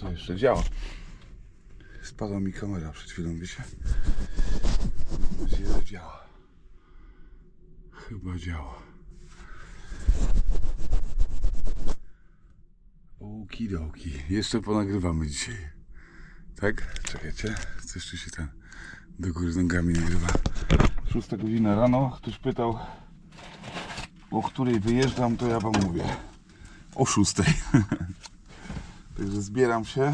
to jeszcze działa. Spadła mi kamera przed chwilą, wiecie? Nadzieję, działa. Chyba działa. Okidoki. Jeszcze ponagrywamy dzisiaj. Tak? Czekajcie. Coś tu się ten do góry nogami nagrywa. 6 godzina rano. Ktoś pytał o której wyjeżdżam, to ja wam mówię. O 6. Także zbieram się.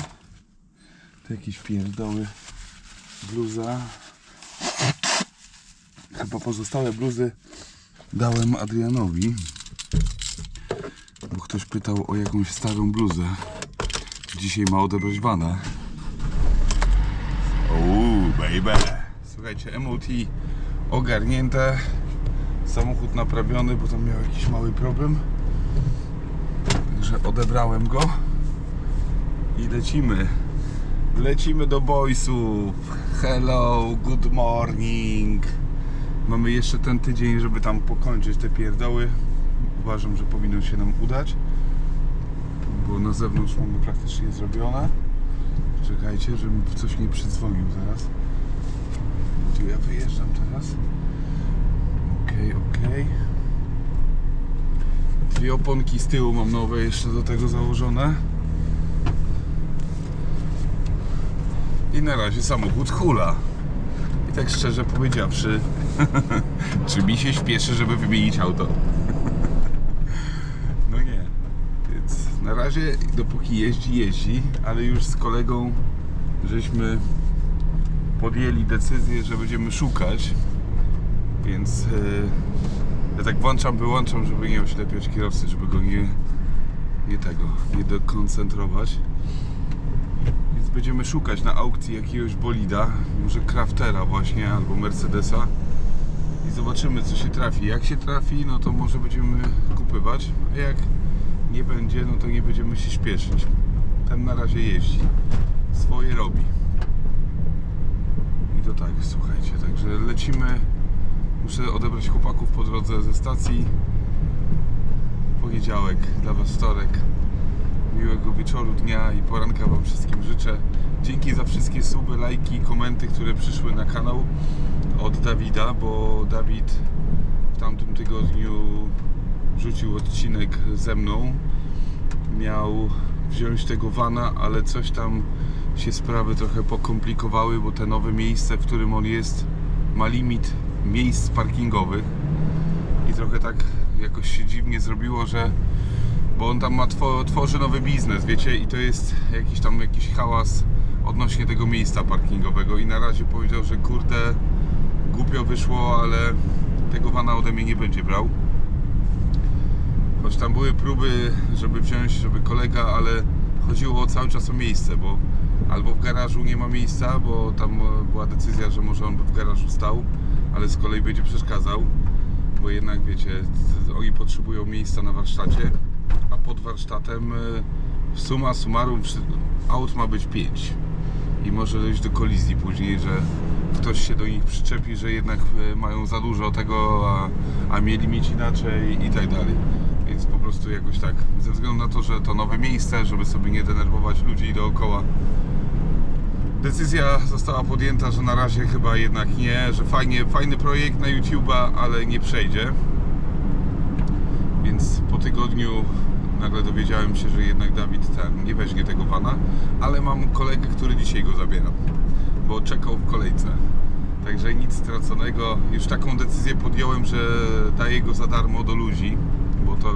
To jakieś pierdoły. Bluza. Chyba pozostałe bluzy dałem Adrianowi. Bo ktoś pytał o jakąś starą bluzę. Dzisiaj ma odebrać wana. Uuu, baby. Słuchajcie, MOT ogarnięte. Samochód naprawiony, bo tam miał jakiś mały problem. Także odebrałem go. I lecimy. Lecimy do boysów. Hello, good morning. Mamy jeszcze ten tydzień, żeby tam pokończyć te pierdoły. Uważam, że powinno się nam udać. Bo na zewnątrz mamy praktycznie zrobione. Czekajcie, żebym coś nie przydzwonił zaraz. Tu ja wyjeżdżam teraz. Okej, okej. Dwie oponki z tyłu mam nowe jeszcze do tego założone. I na razie samochód hula. I tak szczerze powiedziawszy, czy mi się śpieszy, żeby wymienić auto? No nie. Więc na razie, dopóki jeździ, jeździ, ale już z kolegą żeśmy podjęli decyzję, że będziemy szukać. Więc e, ja tak włączam, wyłączam, żeby nie oślepiać kierowcy, żeby go nie, nie tego, nie dekoncentrować. Będziemy szukać na aukcji jakiegoś bolida, może Craftera właśnie, albo Mercedesa i zobaczymy co się trafi. Jak się trafi, no to może będziemy kupywać, a jak nie będzie, no to nie będziemy się śpieszyć. Ten na razie jeździ, swoje robi. I to tak, słuchajcie, także lecimy. Muszę odebrać chłopaków po drodze ze stacji. Poniedziałek, dla Was wtorek. Miłego wieczoru, dnia i poranka Wam wszystkim życzę. Dzięki za wszystkie suby, lajki, komenty, które przyszły na kanał od Dawida, bo Dawid w tamtym tygodniu wrzucił odcinek ze mną. Miał wziąć tego vana, ale coś tam się sprawy trochę pokomplikowały, bo te nowe miejsce, w którym on jest, ma limit miejsc parkingowych i trochę tak jakoś się dziwnie zrobiło, że bo on tam ma two, tworzy nowy biznes, wiecie, i to jest jakiś tam jakiś hałas odnośnie tego miejsca parkingowego i na razie powiedział, że kurde głupio wyszło, ale tego vana ode mnie nie będzie brał. Choć tam były próby, żeby wziąć, żeby kolega, ale chodziło cały czas o miejsce, bo albo w garażu nie ma miejsca, bo tam e, była decyzja, że może on by w garażu stał, ale z kolei będzie przeszkadzał, bo jednak wiecie, oni potrzebują miejsca na warsztacie, a pod warsztatem e, suma summarum aut ma być 5 i może dojść do kolizji później, że ktoś się do nich przyczepi, że jednak e, mają za dużo tego, a, a mieli mieć inaczej i tak dalej. Więc po prostu jakoś tak, ze względu na to, że to nowe miejsce, żeby sobie nie denerwować ludzi dookoła, decyzja została podjęta, że na razie chyba jednak nie, że fajnie, fajny projekt na YouTube'a, ale nie przejdzie. Więc po tygodniu nagle dowiedziałem się, że jednak Dawid ten nie weźmie tego pana, ale mam kolegę, który dzisiaj go zabiera, bo czekał w kolejce. Także nic straconego. Już taką decyzję podjąłem, że daję go za darmo do ludzi, bo to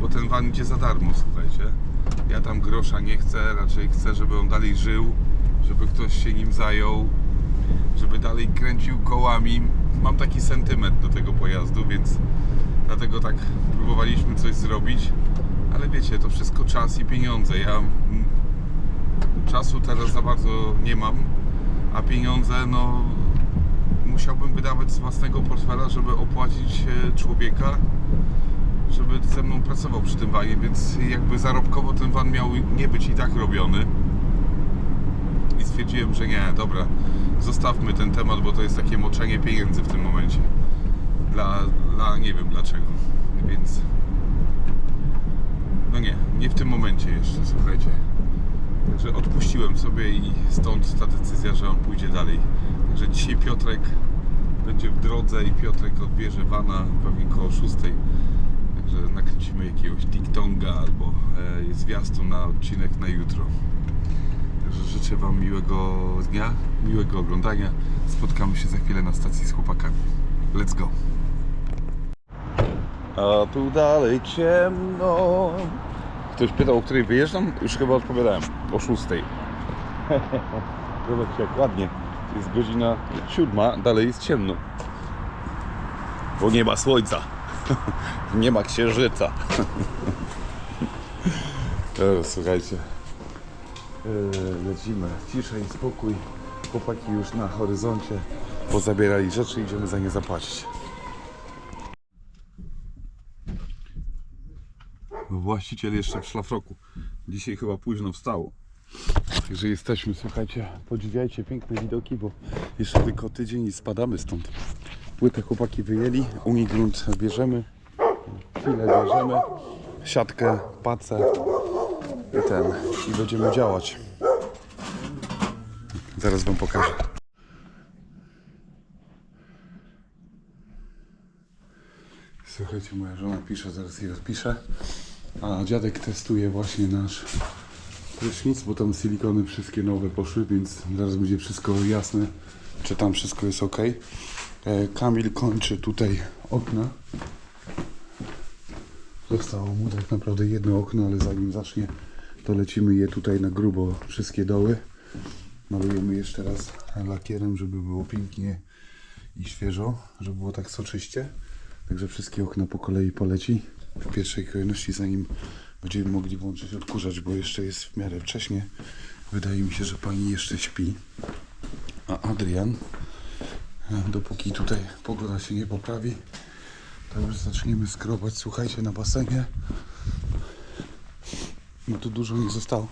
bo ten van idzie za darmo, słuchajcie. Ja tam grosza nie chcę, raczej chcę, żeby on dalej żył, żeby ktoś się nim zajął, żeby dalej kręcił kołami. Mam taki sentyment do tego pojazdu, więc dlatego tak próbowaliśmy coś zrobić. Ale wiecie, to wszystko czas i pieniądze. Ja czasu teraz za bardzo nie mam, a pieniądze no musiałbym wydawać z własnego portfela, żeby opłacić e, człowieka, żeby ze mną pracował przy tym wanie, więc jakby zarobkowo ten van miał nie być i tak robiony. I stwierdziłem, że nie, dobra, zostawmy ten temat, bo to jest takie moczenie pieniędzy w tym momencie. Dla, dla nie wiem dlaczego. Więc no nie, nie w tym momencie jeszcze, słuchajcie. Także odpuściłem sobie i stąd ta decyzja, że on pójdzie dalej. Także dzisiaj Piotrek będzie w drodze i Piotrek odbierze Wana pewnie koło 6. Także nakręcimy jakiegoś diktonga albo e, zwiastun na odcinek na jutro. Także życzę Wam miłego dnia, miłego oglądania. Spotkamy się za chwilę na stacji z chłopakami. Let's go! A tu dalej ciemno. Ktoś pytał, o której wyjeżdżam? Już chyba odpowiadałem. O 6. Zobaczcie jak ładnie. Jest godzina siódma, dalej jest ciemno. Bo nie ma słońca. nie ma księżyca. Teraz słuchajcie. Yy, lecimy. Cisza i spokój. Chłopaki już na horyzoncie. Pozabierali rzeczy, idziemy za nie zapłacić. Właściciel jeszcze w szlafroku. Dzisiaj chyba późno wstało. Także jesteśmy, słuchajcie, podziwiajcie piękne widoki, bo jeszcze tylko tydzień i spadamy stąd. Płytę chłopaki wyjęli, umi grunt bierzemy, chwilę bierzemy, siatkę, pacę i ten, i będziemy działać. Zaraz wam pokażę. Słuchajcie, moja żona pisze, zaraz jej odpiszę. A dziadek testuje właśnie nasz prysznic, bo tam silikony wszystkie nowe poszły, więc zaraz będzie wszystko jasne, czy tam wszystko jest ok. E, Kamil kończy tutaj okna. Zostało mu tak naprawdę jedno okno, ale zanim zacznie, to lecimy je tutaj na grubo, wszystkie doły. Malujemy jeszcze raz lakierem, żeby było pięknie i świeżo, żeby było tak soczyście. Także wszystkie okna po kolei poleci w pierwszej kolejności, zanim będziemy mogli włączyć odkurzacz, bo jeszcze jest w miarę wcześnie. Wydaje mi się, że pani jeszcze śpi. A Adrian, e, dopóki tutaj pogoda się nie poprawi, to już zaczniemy skrobać. Słuchajcie, na basenie. No tu dużo nie zostało.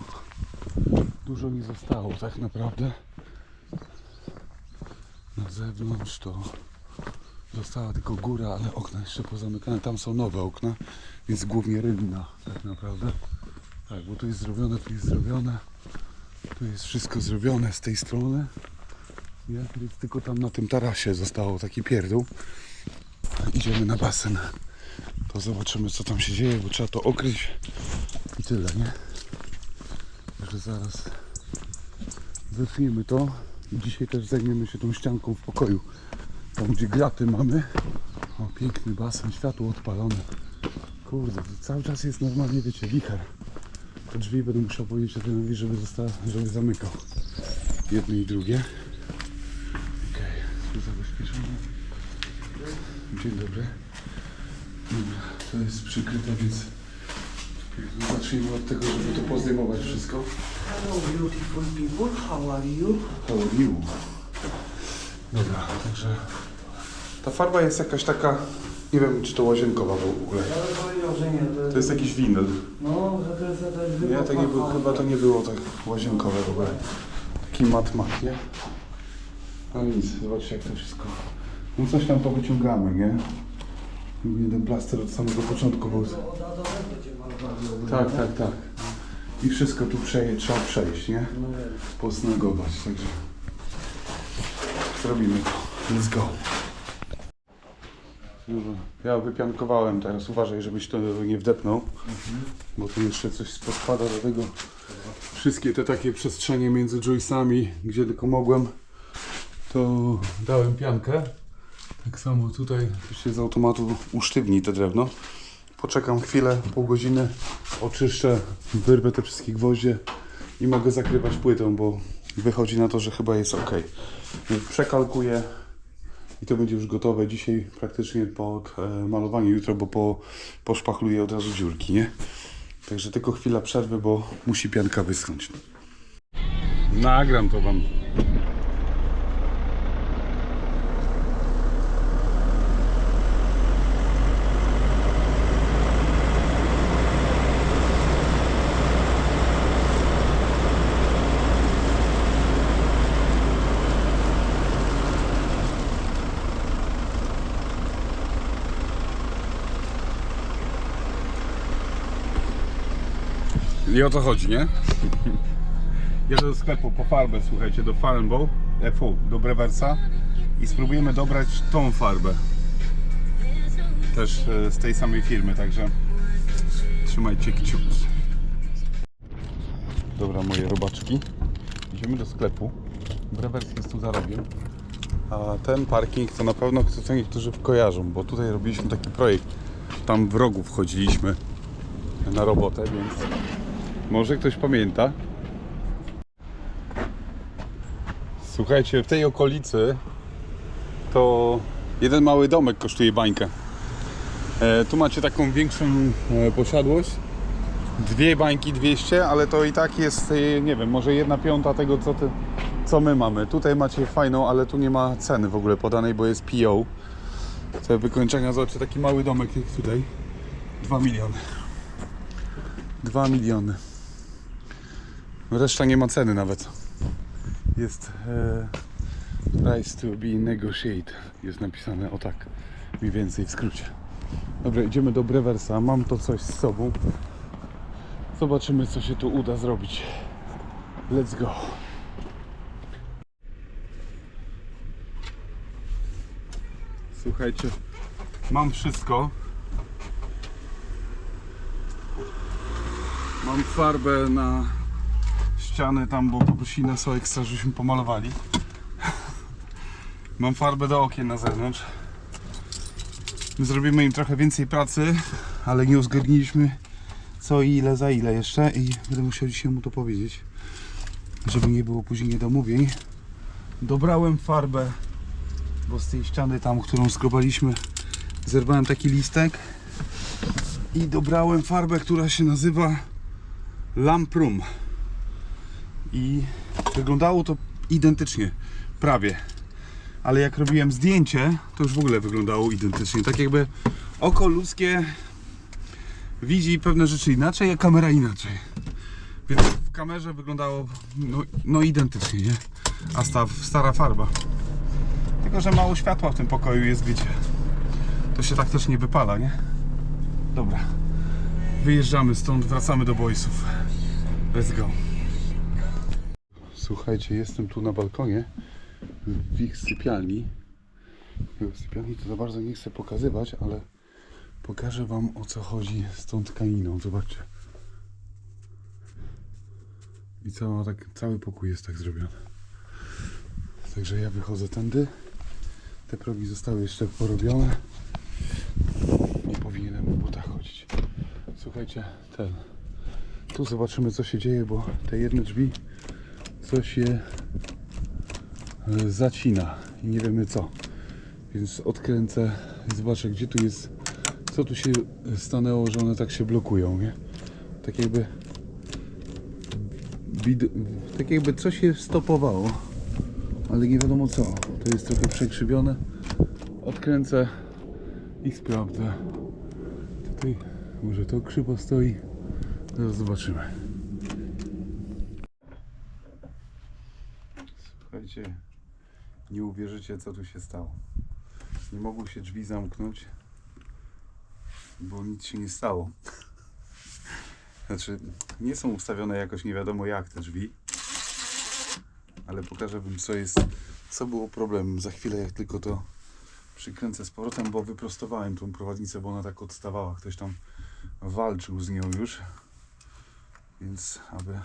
Dużo nie zostało tak naprawdę. Na zewnątrz to Została tylko góra, ale okna jeszcze pozamykane. Tam są nowe okna, więc głównie rybna tak naprawdę. Tak, bo tu jest zrobione, tu jest zrobione. Tu jest wszystko zrobione z tej strony. Nie? Więc tylko tam na tym tarasie zostało taki pierdół. Idziemy na basen. To zobaczymy co tam się dzieje, bo trzeba to okryć i tyle, nie? Także zaraz zetniemy to. Dzisiaj też zajmiemy się tą ścianką w pokoju. Tam gdzie graty mamy. O, piękny basen, światło odpalone. Kurde, to cały czas jest normalnie, wiecie, wicher. Te drzwi będę musiał powiedzieć Adrianowi, żeby, zosta- żeby zamykał. Jedno i drugie. Okej, tu zabezpieczone. Dzień dobry. Dobra, to jest przykryte, więc zacznijmy od tego, żeby to pozdejmować wszystko. Hello, beautiful people. How are you? How are you? Dobra, także ta farba jest jakaś taka, nie wiem czy to łazienkowa w ogóle. Ale powiedział, że nie. To jest jakiś winyl. No, że to jest jakaś Nie, tak nie było, chyba to nie było tak łazienkowe w ogóle. Taki mat mat, nie? No nic, zobaczcie jak to wszystko. No coś tam powyciągamy, nie? Nie ten plaster od samego początku był. Tak, tak, tak. I wszystko tu przeje, trzeba przejść, nie? Posnagować, także zrobimy to. Let's go. Ja wypiankowałem teraz, uważaj, żebyś to nie wdepnął, bo tu jeszcze coś podpada do tego. Wszystkie te takie przestrzenie między joysami, gdzie tylko mogłem, to dałem piankę. Tak samo tutaj to się z automatu usztywni te drewno. Poczekam chwilę, pół godziny, oczyszczę, wyrwę te wszystkie gwoździe i mogę zakrywać płytą, bo wychodzi na to, że chyba jest ok. Przekalkuję i to będzie już gotowe dzisiaj praktycznie pod e, malowanie jutro, bo po, poszpachluję od razu dziurki, nie? Także tylko chwila przerwy, bo musi pianka wyschnąć. Nagram to wam. I o to chodzi, nie? Jadę do sklepu po farbę, słuchajcie, do Farnbow, e, fu, do Brewersa i spróbujemy dobrać tą farbę. Też e, z tej samej firmy, także trzymajcie kciuki. Dobra, moje robaczki. Idziemy do sklepu. Brewers jest tu za rogiem. A ten parking to na pewno co niektórzy kojarzą, bo tutaj robiliśmy taki projekt. Tam w rogu wchodziliśmy na robotę, więc może ktoś pamięta. Słuchajcie, w tej okolicy to jeden mały domek kosztuje bańkę. E, tu macie taką większą e, posiadłość. Dwie bańki 200, ale to i tak jest, e, nie wiem, może jedna piąta tego, co, ty, co my mamy. Tutaj macie fajną, ale tu nie ma ceny w ogóle podanej, bo jest PO. Te wykończenia, zobaczcie, taki mały domek jak tutaj. 2 miliony. 2 miliony. Reszta nie ma ceny nawet. Jest e, price to be negotiated. Jest napisane o tak, mniej więcej w skrócie. Dobra, idziemy do Brewersa. Mam to coś z sobą. Zobaczymy, co się tu uda zrobić. Let's go. Słuchajcie, mam wszystko. Mam farbę na ściany tam, bo poprosili nas o ekstra, żebyśmy pomalowali. Mam farbę do okien na zewnątrz. Zrobimy im trochę więcej pracy, ale nie uzgodniliśmy co i ile za ile jeszcze i będę musiał dzisiaj mu to powiedzieć, żeby nie było później niedomówień. Dobrałem farbę, bo z tej ściany tam, którą skrobaliśmy, zerwałem taki listek i dobrałem farbę, która się nazywa Lamprum i wyglądało to identycznie, prawie. Ale jak robiłem zdjęcie, to już w ogóle wyglądało identycznie. Tak jakby oko ludzkie widzi pewne rzeczy inaczej, a kamera inaczej. Więc w kamerze wyglądało no, no identycznie, nie? A sta, stara farba. Tylko, że mało światła w tym pokoju jest, wiecie. To się tak też nie wypala, nie? Dobra. Wyjeżdżamy stąd, wracamy do boysów. Let's go. Słuchajcie, jestem tu na balkonie w ich sypialni. W sypialni to za bardzo nie chcę pokazywać, ale pokażę Wam o co chodzi z tą tkaniną. Zobaczcie. I cała, tak, cały pokój jest tak zrobiony. Także ja wychodzę tędy. Te progi zostały jeszcze porobione. Nie powinienem w butach chodzić. Słuchajcie, ten. Tu zobaczymy co się dzieje, bo te jedne drzwi coś je e, zacina i nie wiemy co. Więc odkręcę i zobaczę gdzie tu jest, co tu się stanęło, że one tak się blokują, nie? Tak jakby tak jakby coś się stopowało, ale nie wiadomo co. To jest trochę przekrzywione. Odkręcę i sprawdzę. Tutaj może to krzywo stoi. Zaraz zobaczymy. Nie uwierzycie co tu się stało. Nie mogły się drzwi zamknąć, bo nic się nie stało. Znaczy, nie są ustawione jakoś nie wiadomo jak te drzwi, ale pokażę wam co jest, co było problemem. Za chwilę jak tylko to przykręcę z powrotem, bo wyprostowałem tą prowadnicę, bo ona tak odstawała. Ktoś tam walczył z nią już, więc aby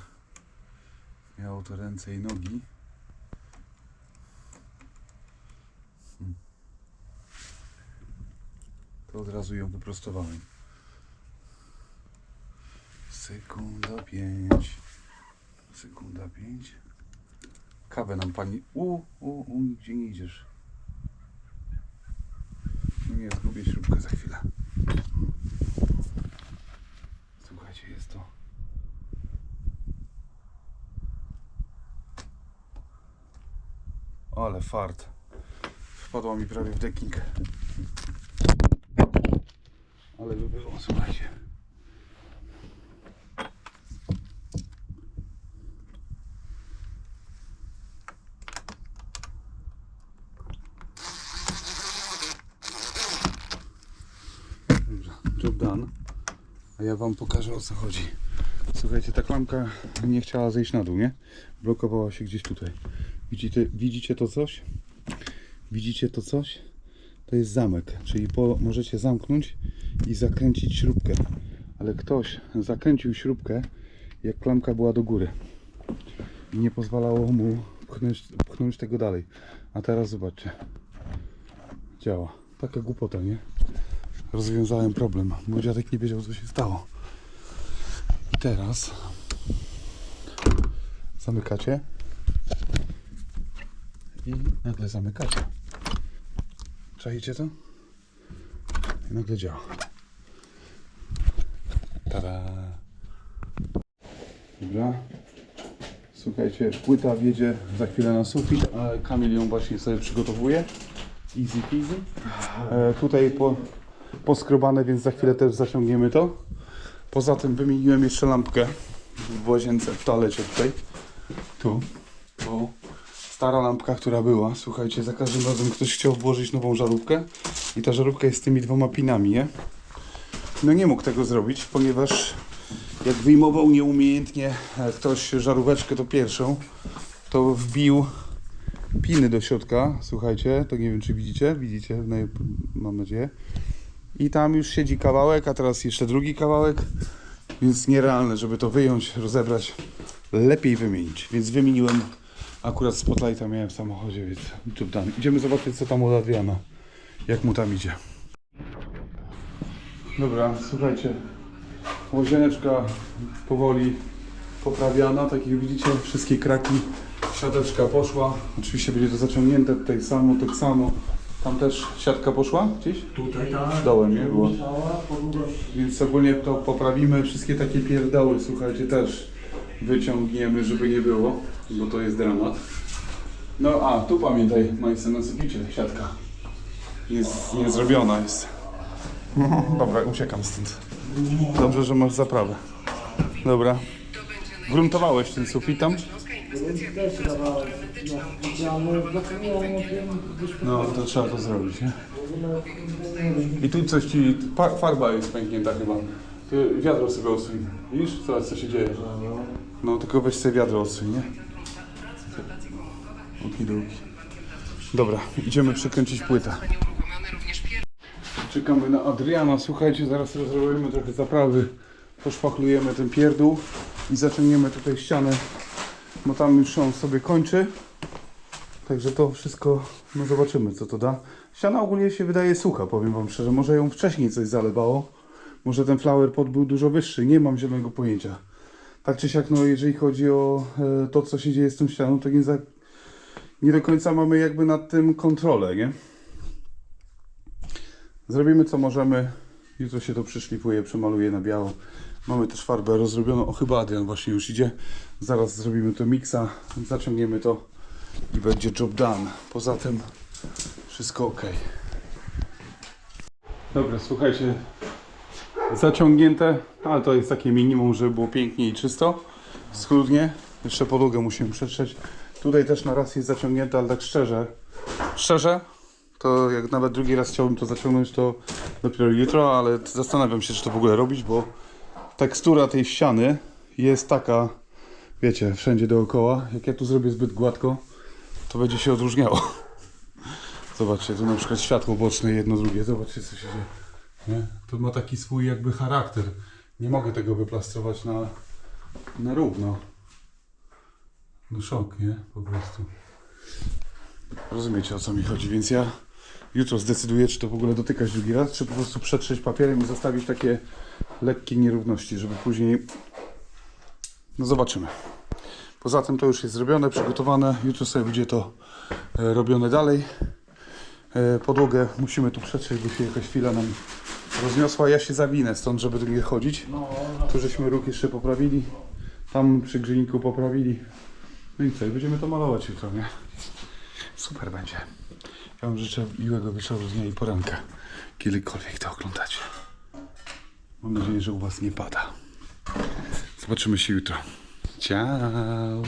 miało to ręce i nogi. To od razu ją wyprostowałem. Sekunda pięć. Sekunda pięć. Kawę nam pani. U, u, u, gdzie nie idziesz? No nie, zgubię śrubkę za chwilę. Słuchajcie, jest to. Ale fart. Wpadła mi prawie w dekking. Ale by było, słuchajcie. Dobrze, job done. A ja wam pokażę o co chodzi. Słuchajcie, ta klamka nie chciała zejść na dół, nie? Blokowała się gdzieś tutaj. Widzicie, widzicie to coś? Widzicie to coś? To jest zamek, czyli po, możecie zamknąć i zakręcić śrubkę. Ale ktoś zakręcił śrubkę, jak klamka była do góry. I nie pozwalało mu pchnąć, pchnąć tego dalej. A teraz zobaczcie. Działa. Taka głupota, nie? Rozwiązałem problem. Mój dziadek nie wiedział, co się stało. I teraz zamykacie i nagle zamykacie. Czajcie to? I nagle działa. Tada! Dobra. Słuchajcie, płyta wjedzie za chwilę na sufit, a Kamil ją właśnie sobie przygotowuje. Easy peasy. E, tutaj po, poskrobane, więc za chwilę też zaciągniemy to. Poza tym wymieniłem jeszcze lampkę w łazience, w toalecie tutaj. Tu. Bo stara lampka, która była, słuchajcie, za każdym razem ktoś chciał włożyć nową żarówkę i ta żarówka jest z tymi dwoma pinami, nie? No nie mógł tego zrobić, ponieważ jak wyjmował nieumiejętnie e, ktoś żaróweczkę to pierwszą, to wbił piny do środka, słuchajcie, to nie wiem czy widzicie, widzicie, no, mam nadzieję. I tam już siedzi kawałek, a teraz jeszcze drugi kawałek, więc nierealne, żeby to wyjąć, rozebrać, lepiej wymienić. Więc wymieniłem, akurat spotlighta miałem w samochodzie, więc. Idziemy zobaczyć co tam u Adriana, jak mu tam idzie. Dobra, słuchajcie, łazieneczka powoli poprawiana, tak jak widzicie, wszystkie kraki, siateczka poszła. Oczywiście będzie to zaciągnięte tutaj samo, tak samo. Tam też siatka poszła gdzieś? Tutaj tak. Dołem, nie było? Więc ogólnie to poprawimy. Wszystkie takie pierdoły, słuchajcie, też wyciągniemy, żeby nie było, bo to jest dramat. No a, tu pamiętaj, Majsen, na suficie siatka. Jest niezrobiona jest. Dobra, uciekam stąd. Dobrze, że masz zaprawę. Dobra. Gruntowałeś ten sufit tam? Też. No, to trzeba to zrobić, nie? I tu coś ci, fa- farba jest pęknięta chyba. Ty wiadro sobie odsuń. Widzisz, co, co się dzieje? No, tylko weź sobie wiadro odsuń, nie? Okidoki. Dobra, idziemy przekręcić płytę. Czekamy na Adriana. Słuchajcie, zaraz zrobimy trochę zaprawy. Poszpachlujemy ten pierdół i zaciągniemy tutaj ścianę, bo tam już on sobie kończy. Także to wszystko, no zobaczymy co to da. Ściana ogólnie się wydaje sucha, powiem wam szczerze. Może ją wcześniej coś zalewało. Może ten flower pot był dużo wyższy, nie mam zielonego pojęcia. Tak czy siak, no jeżeli chodzi o e, to, co się dzieje z tą ścianą, to nie, za, nie do końca mamy jakby nad tym kontrolę, nie? Zrobimy co możemy. Jutro się to przyszlifuje, przemaluję na biało. Mamy też farbę rozrobioną. O, chyba Adrian właśnie już idzie. Zaraz zrobimy to miksa, zaciągniemy to i będzie job done. Poza tym wszystko ok. Dobra, słuchajcie, zaciągnięte, ale to jest takie minimum, żeby było pięknie i czysto, schludnie. Jeszcze podłogę musimy przetrzeć. Tutaj też na raz jest zaciągnięte, ale tak szczerze, szczerze, to jak nawet drugi raz chciałbym to zaciągnąć, to dopiero jutro, ale zastanawiam się, czy to w ogóle robić, bo tekstura tej ściany jest taka, wiecie, wszędzie dookoła. Jak ja tu zrobię zbyt gładko, to będzie się odróżniało. Zobaczcie, tu na przykład światło boczne, jedno, drugie. Zobaczcie, co się dzieje. Nie? To ma taki swój jakby charakter. Nie mogę tego wyplastrować na, na równo. No szok, nie? Po prostu. Rozumiecie o co mi chodzi, więc ja jutro zdecyduję, czy to w ogóle dotykać drugi raz, czy po prostu przetrzeć papierem i zostawić takie lekkie nierówności, żeby później... No zobaczymy. Poza tym to już jest zrobione, przygotowane. Jutro sobie będzie to e, robione dalej. E, podłogę musimy tu przetrzeć, bo się jakaś chwila nam rozniosła. Ja się zawinę stąd, żeby nie chodzić. No, Tu żeśmy róg jeszcze poprawili. Tam przy grzejniku poprawili. No i co? I będziemy to malować jutro, nie? Super będzie. Ja wam życzę miłego wieczoru, dnia i poranka. Kiedykolwiek to oglądacie. Mam nadzieję, że u was nie pada. Zobaczymy się jutro. Ciao.